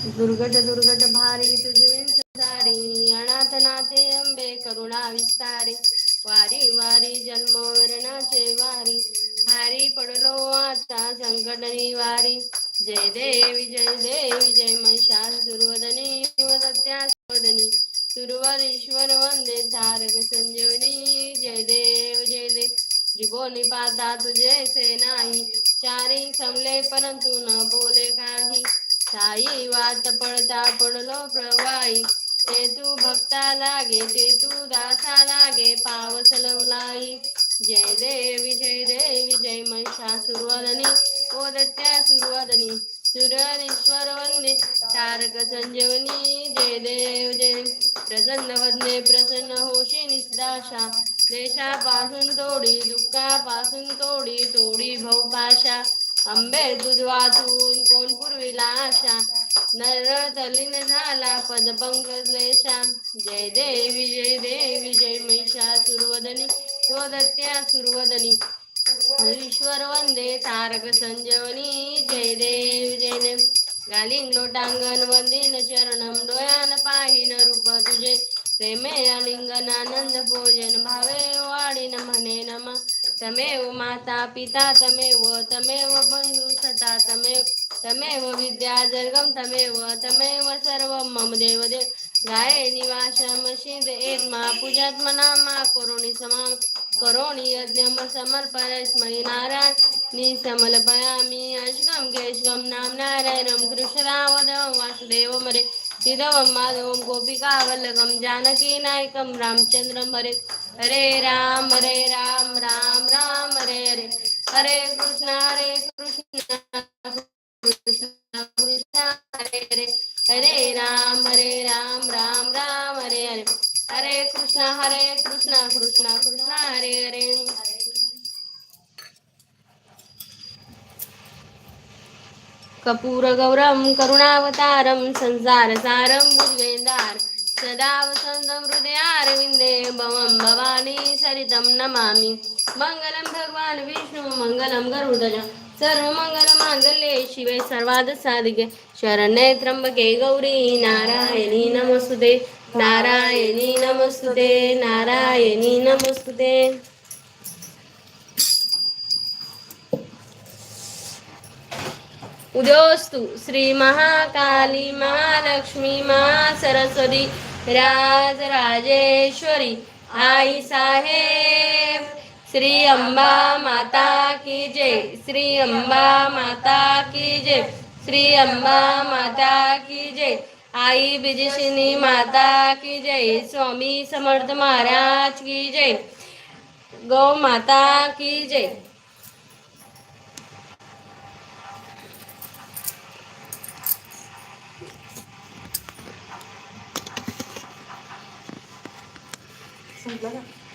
દુર્ગટ દુર્ગટ ભારી તુજવે સંસારી અનાથ નાથે અંબે કરુણા વિસ્તારી વારી વારી જન્મ વરણા છે વારી હારી પડલો આતા સંકટની વારી જય દેવી જય દેવી જય મહિષા દુર્વદની વદત્યાસવદની સુરવરીશ્વર વંદે તારક સંજીવની જય દેવ જય દેવ ત્રિભુવની પાતા તુજે સે નાહી ચારી સમલે પરંતુ ન બોલે કાહી साई वाट पडता पडलो प्रवाई ते तू भक्ता लागे ते तू दासा लागे पावस लवलाई जय देवी जय देवी जय महिषासुरवदनी ओ ओदत्या सुरवदनी सुरेश्वर वंदे तारक संजीवनी जय देव जय. प्रसन्न वदने प्रसन्न होशी निसदाशा. देशापासून तोडी दुःखापासून तोडी तोडी भवपाशा अंबे दूध वाचून कोण पूर्वीला आशा. नर तलीन झाला पद पंकलेशा जय देवी जय देवी जय महिषा सुरवदनी. स्वदत्या सुरवदनी. ईश्वर वंदे तारक संजीवनी जय देव जय देव. गालिंग लोटांगण वंदिन चरणम डोळ्यान पाहिन रूप तुझे. प्रेमे आलिंगन आनंद भोजन भावे તમેવ માતા પિતા તમેવ તમેવ બંધુ સતા, તમે તમેવ વિદ્યાધર્ગમ તમેવ તમેવ સર્વમ, મમ દેવ દેવ ગાય નિવાસમ સિદ્ધ એદમાં પૂજાત્મનામાં કરોણી સમામ કરોણી યજ્ઞમ સમર્પયસ્મય નારાયણ નિસમલપયામી અશ્ગમ કેશગમ, નામ નારાયણમ કૃષ્ણાવદમ વાસુદેવમ રે. नाम नारायणम कृष्णरावदम वासुदेवम हरे माधवम गोपिका वल्लभम जानकी नायकम रामचंद्रम हरे हरे राम हरे राम राम राम हरे हरे हरे कृष्ण हरे कृष्ण कृष्ण कृष्ण हरे हरे हरे राम हरे राम राम राम हरे हरे हरे कृष्ण हरे कृष्ण कृष्ण कृष्ण हरे हरे कपूरगौरं करुणावतारं संसारसारं भुजगेन्द्रार सदा वसन्तं हृदयारविन्दे भवं भवानी सरितं नमामि। मङ्गलं भगवान् विष्णु मङ्गलं गरुडज सर्वमङ्गलमाङ्गल्ये शिवे सर्वादसादिके शरण्ये त्र्यम्बके गौरी नारायणी नमस्तुते नारायणी नमस्तुते नारायणी नमस्तुते उद्योस्तु श्री महाकाली महालक्ष्मी राज राजेश्वरी आई साहेब. श्री अंबा माता की जय श्री अंबा माता की जय श्री अंबा माता की जय आई बिजशिनी माता की जय स्वामी समर्थ महाराज की जय गौ माता की जय. 来来。